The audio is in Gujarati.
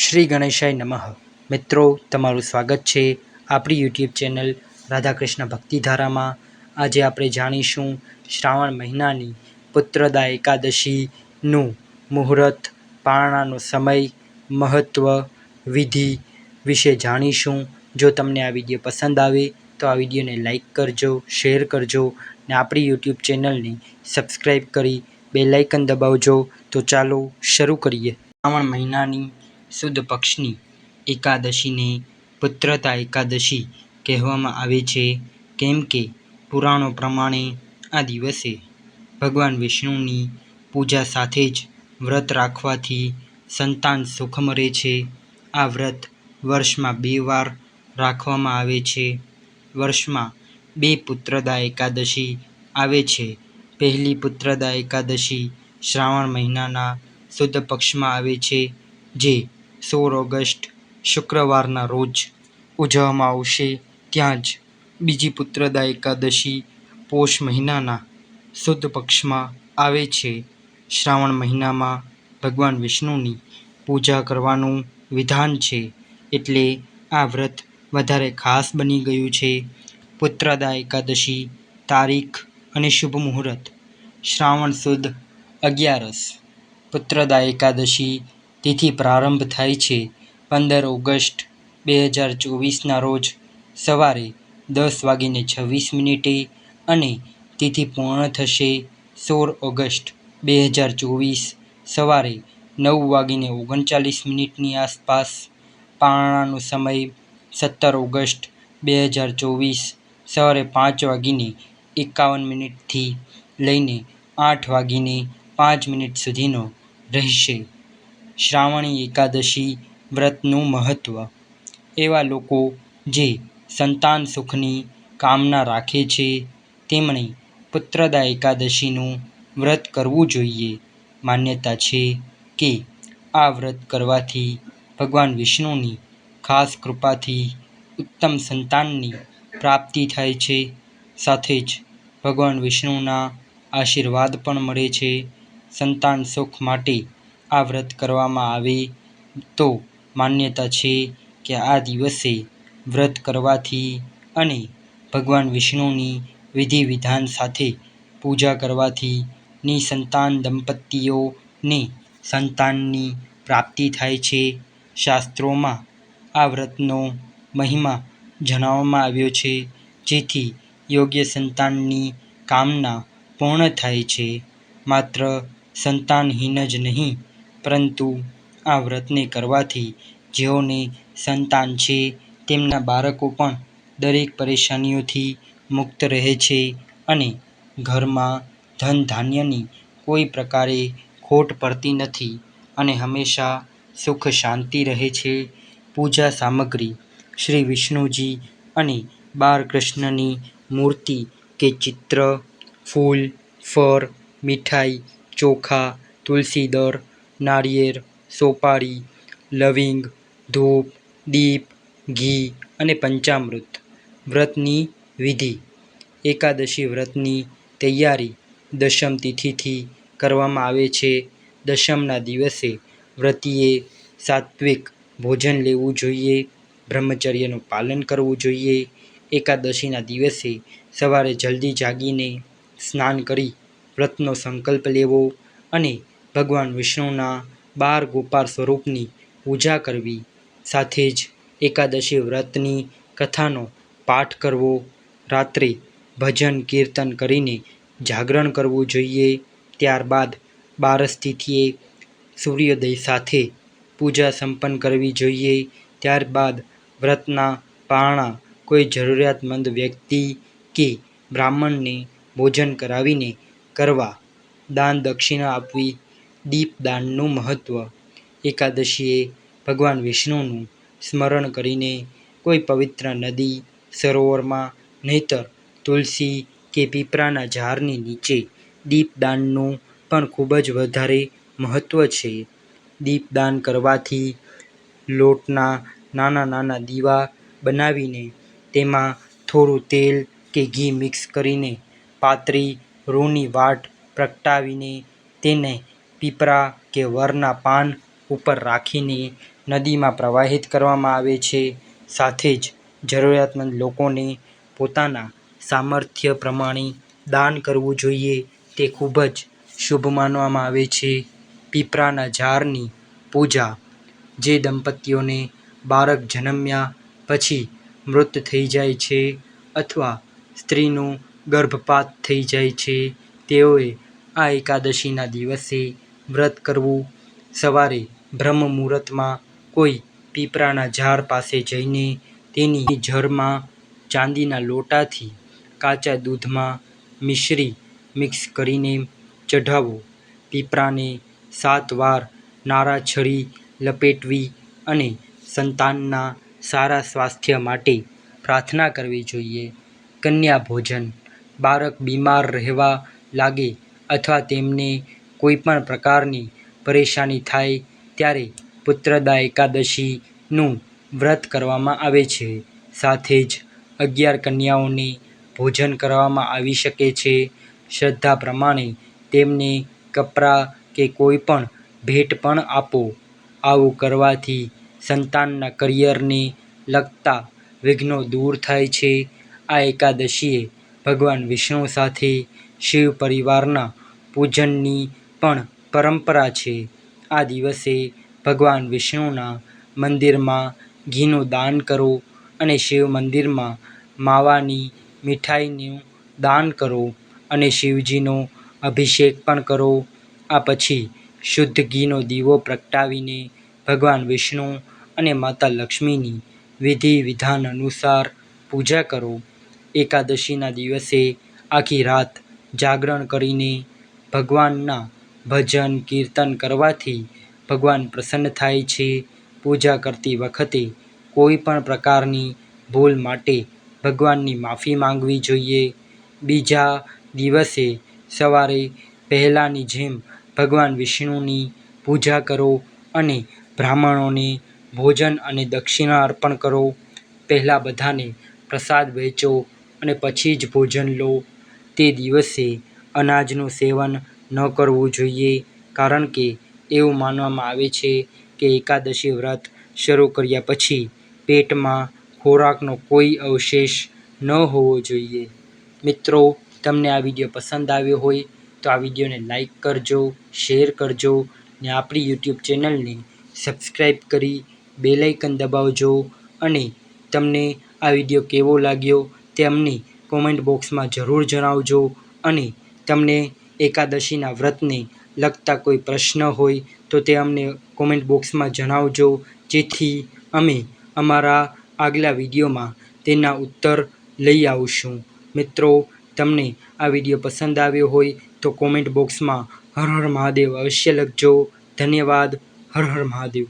શ્રી ગણેશાય નમઃ. મિત્રો, તમારું સ્વાગત છે આપણી યુટ્યુબ ચેનલ રાધાકૃષ્ણ ભક્તિધારામાં. આજે આપણે જાણીશું શ્રાવણ મહિનાની પુત્રદા એકાદશીનું મુહૂર્ત, પારણાનો સમય મહત્ત્વ વિધિ વિશે જાણીશું. જો તમને આ વીડિયો પસંદ આવે તો આ વિડીયોને લાઇક કરજો, શેર કરજો ને આપણી યુટ્યુબ ચેનલને સબસ્ક્રાઈબ કરી બેલાઇકન દબાવજો. તો ચાલો શરૂ કરીએ. શ્રાવણ મહિનાની સુદ પક્ષની એકાદશીને પુત્રતા એકાદશી કહેવામાં આવે છે. કેમ કે પુરાણો પ્રમાણે આ દિવસે ભગવાન વિષ્ણુની પૂજા સાથે જ વ્રત રાખવાથી સંતાન સુખ મળે છે. આ વ્રત વર્ષમાં બે વાર રાખવામાં આવે છે. વર્ષમાં બે પુત્રદા એકાદશી આવે છે. પહેલી પુત્રદા એકાદશી શ્રાવણ મહિનાના શુદ્ધ પક્ષમાં આવે છે, જે સોળ ઓગસ્ટ, શુક્રવારના રોજ ઉજવવામાં આવશે. ત્યાં જ બીજી પુત્રદા એકાદશી પોષ મહિનાના શુદ્ધ પક્ષમાં આવે છે. શ્રાવણ મહિનામાં ભગવાન વિષ્ણુની પૂજા કરવાનું વિધાન છે. એટલે આ વ્રત વધારે ખાસ બની ગયું છે. પુત્રદા એકાદશી તારીખ અને શુભ મુહૂર્ત. શ્રાવણ સુદ અગિયારસ. પુત્રદા એકાદશી તિથિ પ્રારંભ થાય છે. પંદર ઓગસ્ટ બે હજાર ચોવીસના રોજ સવારે દસ વાગીને છવ્વીસ મિનિટે અને તિથિ પૂર્ણ થશે સોળ ઓગસ્ટ બે હજાર ચોવીસ સવારે નવ વાગીને ઓગણચાલીસ મિનિટની આસપાસ. પારણાનો સમય સત્તર ઓગસ્ટ બે હજાર ચોવીસ સવારે પાંચ વાગીને એકાવન મિનિટથી લઈને આઠ વાગીને પાંચ મિનિટ સુધીનો રહેશે. શ્રાવણી એકાદશી વ્રતનું મહત્ત્વ એવા લોકો જે સંતાન સુખની કામના રાખે છે, તેમણે પુત્રદા એકાદશીનું વ્રત કરવું જોઈએ. માન્યતા છે કે આ વ્રત કરવાથી ભગવાન વિષ્ણુની ખાસ કૃપાથી ઉત્તમ સંતાનની પ્રાપ્તિ થાય છે. સાથે જ ભગવાન વિષ્ણુના આશીર્વાદ પણ મળે છે. સંતાન સુખ માટે આ વ્રત કરવામાં આવે તો માન્યતા છે કે આ દિવસે વ્રત કરવાથી અને ભગવાન વિષ્ણુની વિધિ વિધાન સાથે પૂજા કરવાથી નિસંતાન દંપતીઓને સંતાનની પ્રાપ્તિ થાય છે. શાસ્ત્રોમાં આ વ્રતનો મહિમા જણાવવામાં આવ્યો છે, જેથી યોગ્ય સંતાનની કામના પૂર્ણ થાય છે. માત્ર સંતાનહીન જ નહીં પરંતુ આ વ્રતને કરવાથી જેઓને સંતાન છે, તેમના બાળકો પણ દરેક પરેશાનીઓથી મુક્ત રહે છે અને ઘરમાં ધન ધાન્યની કોઈ પ્રકારે ખોટ પડતી નથી અને હંમેશા સુખ શાંતિ રહે છે. પૂજા સામગ્રી, શ્રી વિષ્ણુજી અને બાળકૃષ્ણની મૂર્તિ કે ચિત્ર, ફૂલ ફળ મીઠાઈ, ચોખા તુલસી દળ નાળિયેર સોપારી, લવિંગ, ધૂપ, દીપ, ઘી અને પંચામૃત. વ્રતની વિધિ. એકાદશી વ્રતની તૈયારી દશમ તિથિથી કરવામાં આવે છે. દશમના દિવસે વ્રતિએ સાત્વિક ભોજન લેવું જોઈએ, બ્રહ્મચર્યનું પાલન કરવું જોઈએ. એકાદશીના દિવસે સવારે જલ્દી જાગીને સ્નાન કરી વ્રતનો સંકલ્પ લેવો અને ભગવાન વિષ્ણુના બાર ગોપાળ સ્વરૂપની પૂજા કરવી, સાથે જ એકાદશી વ્રતની કથાનો પાઠ કરવો, રાત્રે ભજન કીર્તન કરીને જાગરણ કરવું જોઈએ, ત્યારબાદ બારસ તિથિએ સૂર્યોદય સાથે પૂજા સંપન્ન કરવી જોઈએ, ત્યારબાદ વ્રતના પારણા કોઈ જરૂરિયાતમંદ વ્યક્તિ કે બ્રાહ્મણને ભોજન કરાવીને કરવા દાન દક્ષિણા આપવી દીપદાનનું મહત્ત્વ એકાદશીએ ભગવાન વિષ્ણુનું સ્મરણ કરીને કોઈ પવિત્ર નદી, સરોવરમાં નહીંતર તુલસી કે પીપળાના ઝાડની નીચે દીપદાનનું પણ ખૂબ જ વધારે મહત્ત્વ છે. દીપદાન કરવાથી લોટના નાના નાના દીવા બનાવીને તેમાં થોડું તેલ કે ઘી મિક્સ કરીને પાતળી રૂની વાટ પ્રગટાવીને તેને પીપળા કે વરના પાન ઉપર રાખીને નદીમાં પ્રવાહિત કરવામાં આવે છે. સાથે જ જરૂરિયાતમંદ લોકોને પોતાના સામર્થ્ય પ્રમાણે દાન કરવું જોઈએ તે ખૂબ જ શુભ માનવામાં આવે છે. પીપળાના ઝાડની પૂજા જે દંપતીઓને બાળક જન્મ્યા પછી મૃત થઈ જાય છે અથવા સ્ત્રીનું ગર્ભપાત થઈ જાય છે, તેઓએ આ એકાદશીના દિવસે વ્રત કરવું. સવારે બ્રહ્મ મુહૂર્તમાં કોઈ પીપળાના ઝાડ પાસે જઈને તેની જળમાં ચાંદીના લોટાથી કાચા દૂધમાં મિશ્રી મિક્સ કરીને ચઢાવો. પીપળાને સાત વાર નારાછડી લપેટવી અને સંતાનના સારા સ્વાસ્થ્ય માટે પ્રાર્થના કરવી જોઈએ. કન્યા ભોજન. બાળક બીમાર રહેવા લાગે અથવા તેમને કોઈપણ પ્રકારની પરેશાની થાય ત્યારે પુત્રદા એકાદશીનું વ્રત કરવામાં આવે છે. સાથે જ અગિયાર કન્યાઓને ભોજન કરાવવામાં આવી શકે છે. શ્રદ્ધા પ્રમાણે તેમને કપડાં કે કોઈપણ ભેટ પણ આપો. આવું કરવાથી સંતાનના કરિયરને લગતા વિઘ્નો દૂર થાય છે. આ એકાદશીએ ભગવાન વિષ્ણુ સાથે શિવ પરિવારના પૂજનની પણ પરંપરા છે. આ દિવસે ભગવાન વિષ્ણુના મંદિરમાં ઘીનું દાન કરો અને શિવ મંદિરમાં માવાની મીઠાઈનું દાન કરો અને શિવજીનો અભિષેક પણ કરો. આ પછી શુદ્ધ ઘીનો દીવો પ્રગટાવીને ભગવાન વિષ્ણુ અને માતા લક્ષ્મીની વિધિ વિધાન અનુસાર પૂજા કરો. એકાદશીના દિવસે આખી રાત જાગરણ કરીને ભગવાનના ભજન, કીર્તન કરવાથી ભગવાન પ્રસન્ન થાય છે. પૂજા કરતી વખતે કોઈપણ પ્રકારની ભૂલ માટે ભગવાનની માફી માંગવી જોઈએ. બીજા દિવસે સવારે પહેલાંની જેમ ભગવાન વિષ્ણુની પૂજા કરો અને બ્રાહ્મણોને ભોજન અને દક્ષિણા અર્પણ કરો. પહેલાં બધાને પ્રસાદ વહેંચો અને પછી જ ભોજન લો. તે દિવસે અનાજનું સેવન ન કરવું જોઈએ. કારણ કે એવું માનવામાં આવે છે કે એકાદશી વ્રત શરૂ કર્યા પછી પેટમાં ખોરાકનો કોઈ અવશેષ ન હોવો જોઈએ. મિત્રો, તમને આ વીડિયો પસંદ આવ્યો હોય તો આ વિડીયોને લાઈક કરજો, શેર કરજો ને આપણી યુટ્યુબ ચેનલને સબસ્ક્રાઈબ કરી બેલાઇકન દબાવજો અને તમને આ વીડિયો કેવો લાગ્યો તે અમને કોમેન્ટ બોક્સમાં જરૂર જણાવજો અને તમને એકાદશીના વ્રતને લગતા કોઈ પ્રશ્ન હોય તો તે અમને કોમેન્ટ બોક્સમાં જણાવજો. જેથી અમે અમારા આગલા વિડીયોમાં તેના ઉત્તર લઈ આવશું. મિત્રો, તમને આ વીડિયો પસંદ આવ્યો હોય તો કોમેન્ટ બોક્સમાં હર હર મહાદેવ અવશ્ય લખજો. ધન્યવાદ. હર હર મહાદેવ.